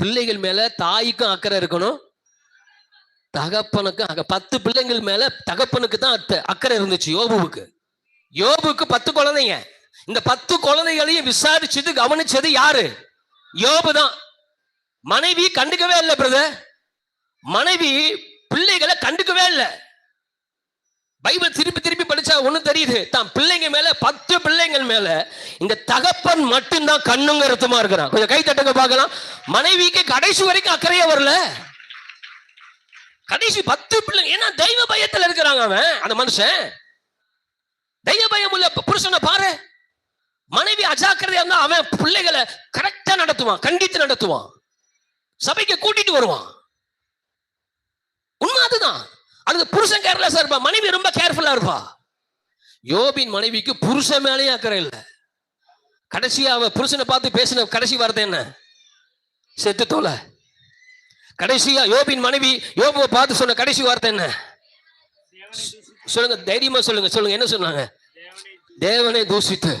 பிள்ளைகள் மேல தாய்க்கும் அக்கறை இருக்கணும். தகப்பனுக்கும் பத்து பிள்ளைங்கள் மேல தகப்பனுக்கு தான் அத்தை- அக்கறை இருந்துச்சு யோபுவுக்கு. யோபுக்கு பத்து குழந்தைங்க. இந்த பத்து குழந்தைகளையும் விசாரிச்சது கவனிச்சது யாரு? யோபு தான். மனைவி கண்டுக்கவே இல்லை பிரதர் மனைவி பிள்ளைகளை கண்டுக்கவே இல்லை. ஒண்ணு தெரியுது. தான் பிள்ளைங்க மேல பத்து பிள்ளைங்கள் மேல இந்த தகப்பன் மட்டும்தான் கண்ணுங்க ரத்தமா இருக்கிறான். கொஞ்சம் கை தட்டுங்க பார்க்கலாம். மனைவிக்கு கடைசி வரைக்கும் அக்கறையே வரல. கடைசி பத்து பிள்ளைங்க ஏன்னா தெய்வ பயத்துல இருக்கிறாங்க அவன் அந்த மனுஷன். தெய்வ பயம் உள்ள புருஷனை பாரு. மனைவி அஜாக்கிரதையா இருந்தா அவன் பிள்ளைகளை கரெக்டா நடத்துவான் கண்டித்து நடத்துவான். சபைக்கு கூட்டிட்டு வருவான். உண்மை அதுதான். அது புருஷன் கேர்லெஸ்ஸா இருப்பா மனைவி ரொம்ப கேர்ஃபுல்லா இருப்பா. யோபின் மனைவிக்கு புருஷன் மேலேயும் அக்கறை இல்லை. கடைசியா அவ புருஷனை பார்த்து பேசின கடைசி வார்த்தை என்ன? செத்து தோலை. கடைசியா யோபின் மனைவி யோபுவை பார்த்து சொன்ன கடைசி வார்த்தை என்ன? சொல்லுங்க தைரியமா சொல்லுங்க சொல்லுங்க என்ன சொன்னாங்க? தேவனை தூசித்து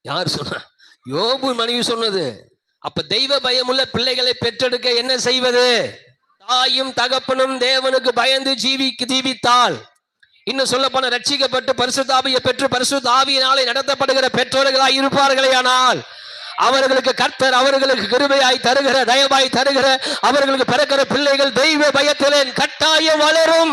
யார் சொன்ன? யோபு மனைவி சொன்னது. அப்ப தெய்வ பயமுள்ள பிள்ளைகளை பெற்றெடுக்க என்ன செய்வது? தாயும் தகப்பனும் தேவனுக்கு பயந்து ஜீவிக்கு ஜீவித்தால். இன்னும் சொல்ல போன ரட்சிக்கப்பட்டு பரிசுத்தாவியை பெற்று பரிசுத்தாவியினாலே நடத்தப்படுகிற பெற்றோர்களாய் இருப்பார்களே ஆனால் அவர்களுக்கு கர்த்தர் அவர்களுக்கு கிருபையாய் தருகிற தயவாய் தருகிற அவர்களுக்கு பிறக்கிற பிள்ளைகள் தெய்வ பயத்திலே கட்டாயம் வளரும்.